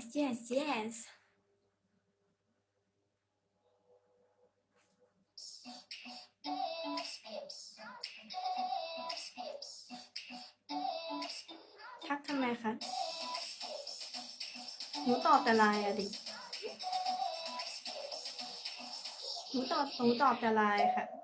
yes yes yes ทักทำไมคะ หนูตอบแต่ไลน์อะดิ หนูตอบหนูตอบแต่ไลน์ค่ะ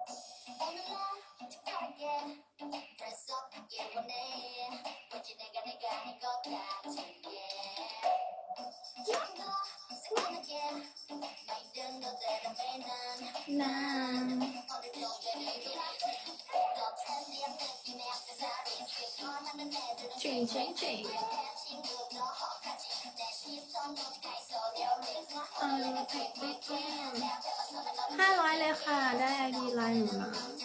ห้าร้อยเลยค่ะ ได้ดีไลน์หนูนะ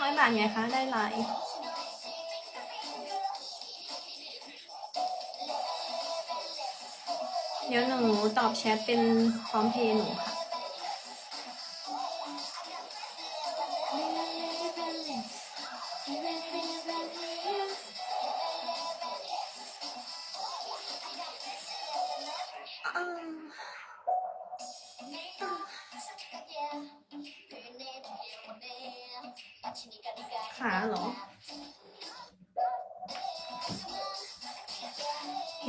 ร้อยบาทไงคะ ได้ลายเดี๋ยวหนูตอบแชทเป็นพร้อมเพย์หนูค่ะ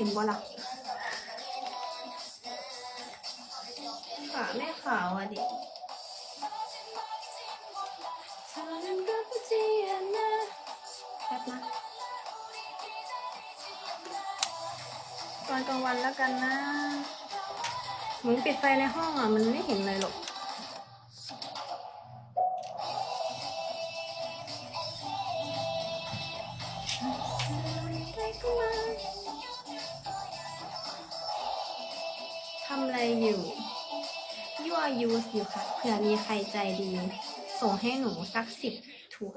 ห็นบ่ล่ะขาไม่ขาวอะดิแป๊บนะตอนกลางวันแล้วกันนะหนูปิดไฟในห้องอะ มันไม่เห็นเลยหรอก อะไรอยู่ยั่วยูสอยู่ค่ะเผื่อมีใครใจดี ส่งให้หนูสักสิบถั่ว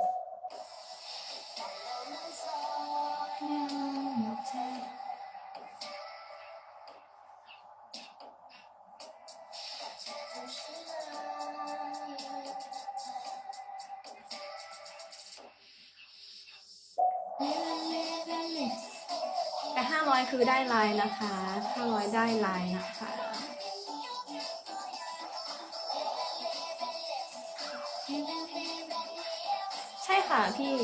แต่ห้าร้อยคือได้ไลน์นะคะห้าร้อยได้ไลน์นะคะ ใช่ค่ะพี่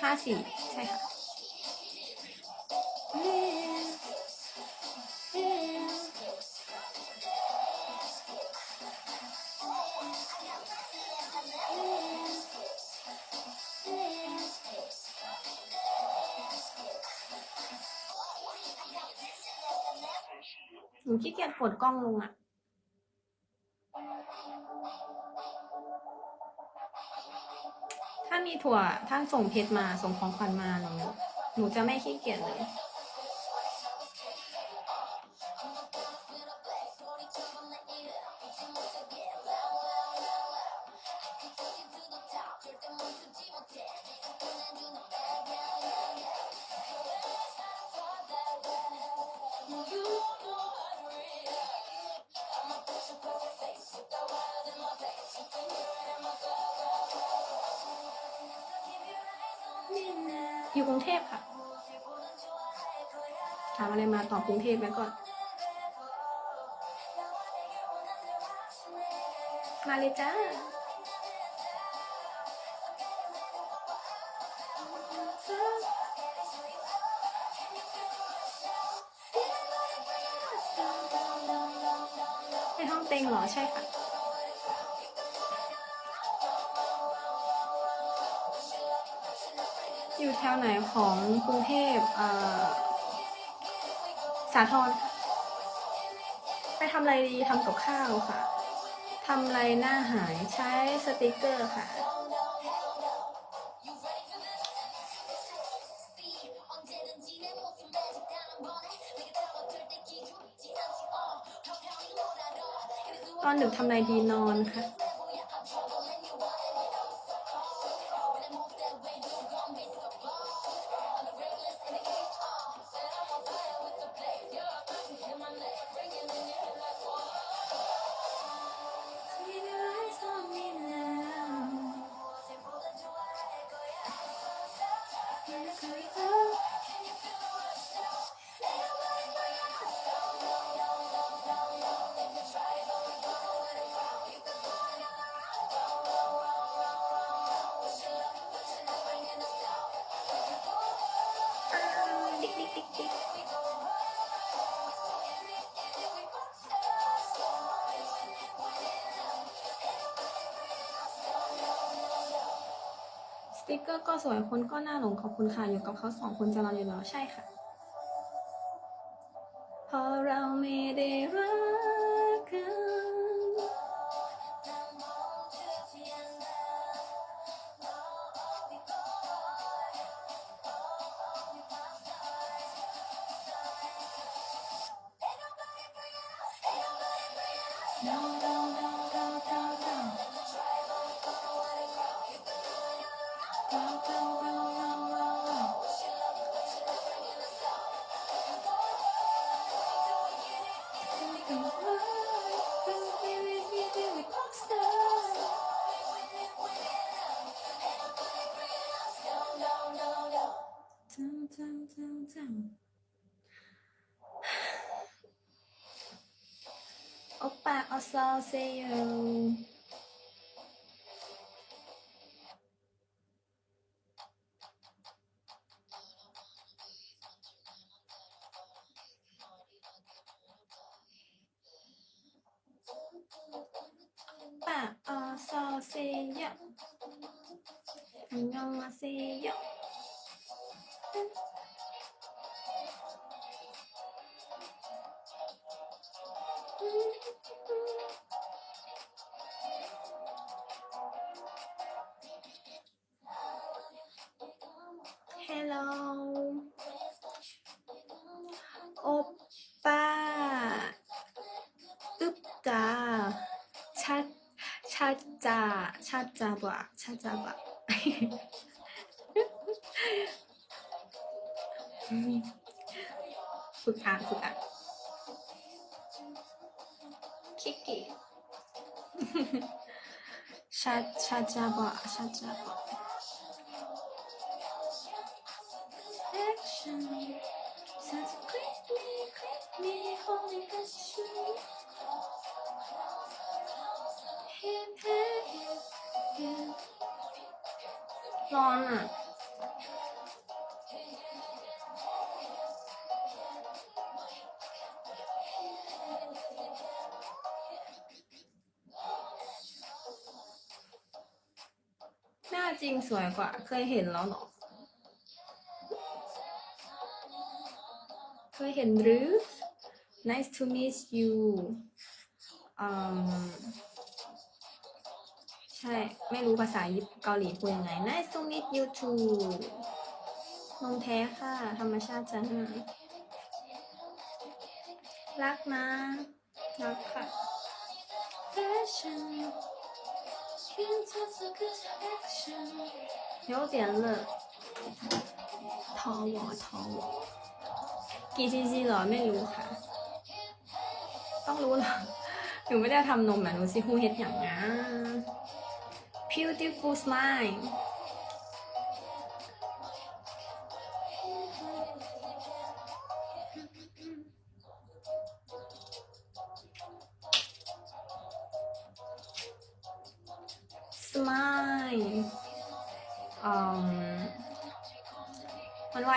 ห้าสี่ใช่ค่ะหนูขี้เกียจกดกล้องลงอะ มีถั่วถ้าส่งเพชรมาส่งของขวัญมาหนูหนูจะไม่ขี้เกียจเลย อยู่กรุงเทพค่ะถามอะไรมาตอบกรุงเทพไว้ก่อนมาเลยจ้าในห้องเต็งเหรอใช่ค่ะ อยู่แถวไหนของกรุงเทพเอ่อสาทรค่ะ ไปทำอะไรดีทำกับข้าวค่ะทำอะไรหน้าหายใช้สติกเกอร์ค่ะ ตอนดึกทำอะไรดีนอนค่ะ ติกเกอร์ก็สวยคนก็น่าหลงขอบคุณค่ะ อยู่กับเขาสองคนจะนออยู่แล้วใช่ค่ะ พอเราไม่ได้รักกันโอปป้าออซอเซโยป่าออซอเซโยอั นยองมาเซโยฮัลโห ฝึกอ่านฝึกอ่านคิกกี้ชัดชัดจาบะชัดจาบะ Action says quit me quit me holding us true ร้อนอะ สวยกว่า เคยเห็นแล้วเหรอเคยเห็นหรือ Nice to meet you อืมใช่ ไม่รู้ภาษาญี่ปุ่นเกาหลีพูดยังไง Nice to meet you too นมแท้ค่ะ ธรรมชาติจ้ารักนะ รักค่ะ Passion 有点冷ท้อวอท้อวอกี่จีจีเหรอ ไม่รู้ค่ะ ต้องรู้เหรอ หนูไม่ได้ทำนมอ่ะหนูสิฮูเฮ็ดอย่างงั้น beautiful smile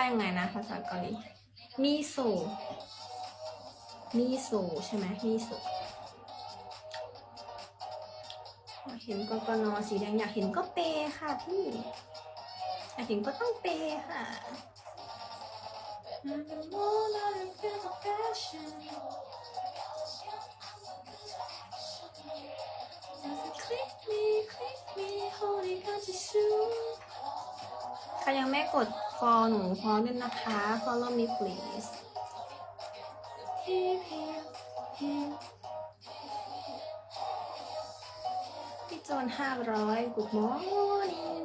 ว่ายังไงนะ ภาษาเกาหลี มีโซมีโซใช่ไหมมีโซอยากเห็นกกนสีแดงอยากเห็นก็เปย์ค่ะพี่อยากเห็นก็ต้องเปย์ค่ะใครยังไม่กด follow หนู follow ด้วยนะคะ follow me please พี่โจนห้าร้อย good morning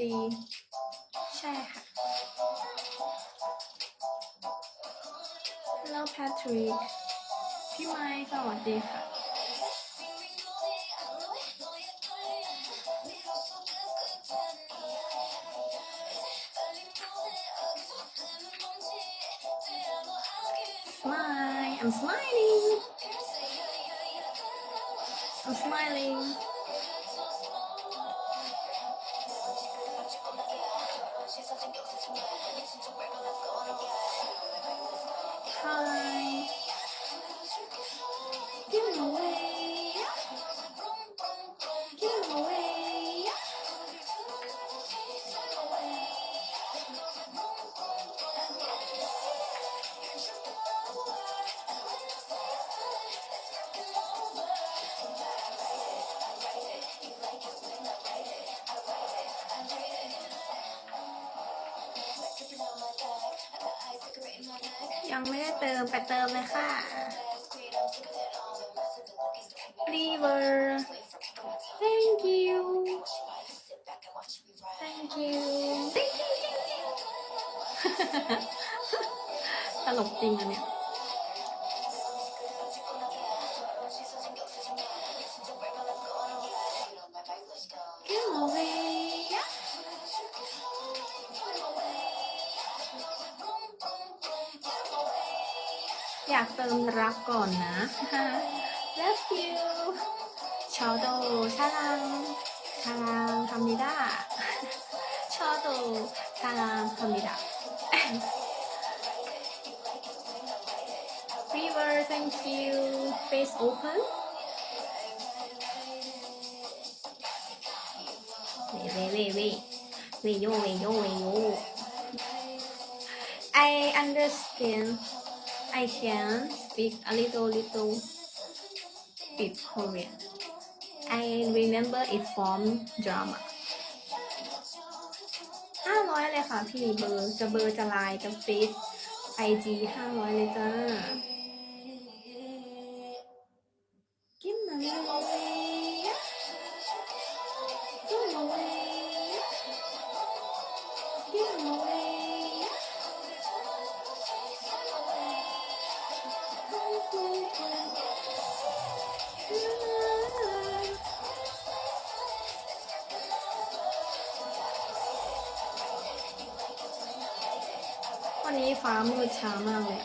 ดี ใช่ค่ะ Hello Patrick พี่ไม้สวัสดีค่ะ Smile I'm smiling I'm smiling ยังไม่ได้เติมไปเติมเลยค่ะ River Thank you Thank you Thank you Thank you ตลกจริงอันเนี้ย อยากเติมรักก่อนนะ Love you ชอโดชาลังชาลังทำนิดาชอโดชาลังทำนิดา River thank you face open เว่เว่เว่เว่เว่โยเว่โยเว่โย I understand I can speak a little little bit Korean. I remember it from drama. ห้าร้อยเลยค่ะพี่เบอร์จะเบอร์จะไลน์จะฟิตไอจีห้าร้อยเลยจ้า วันนี้ฟ้ามืดช้ามากเลย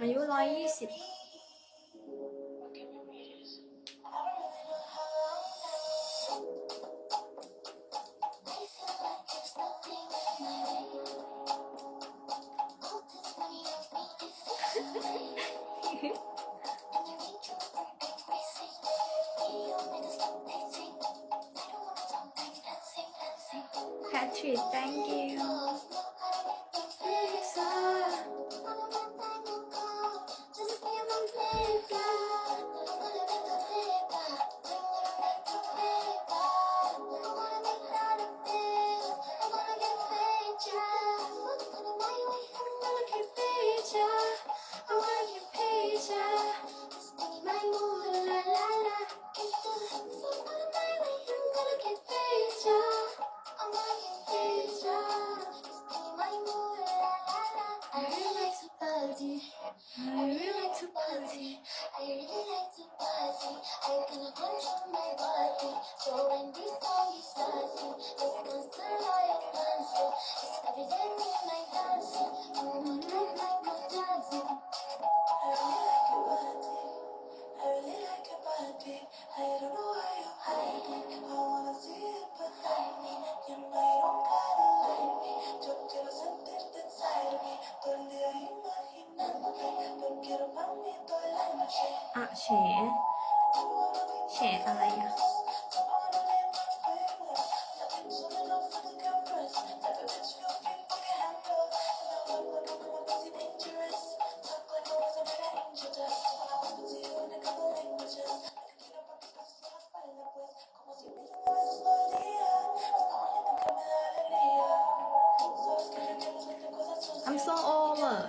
อายุร้อยยี่สิบ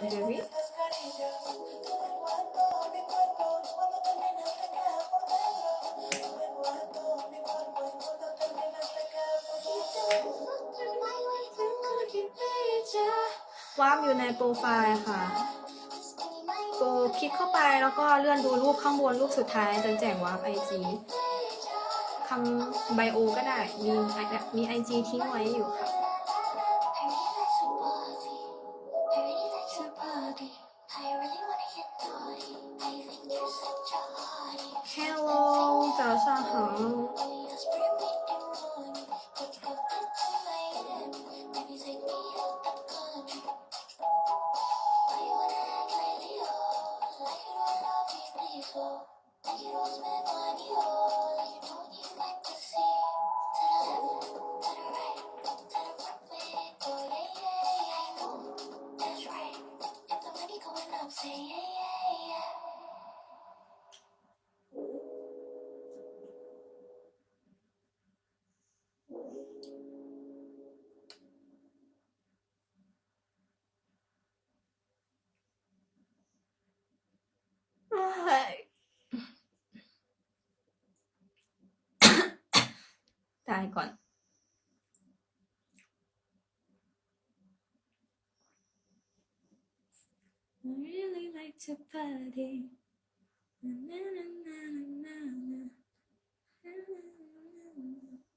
భైరవి วามอยู่ในโปรไฟล์ค่ะโปคลิกเข้าไปแล้วก็เลื่อนดูรูปข้างบนรูปสุดท้ายจนแจ้งว่าไอจีคำไบโอก็ได้ มีมีไอจีทิ้งไว้อยู่ค่ะ I really like to party. Na, na, na, na, na, na. na, na, na.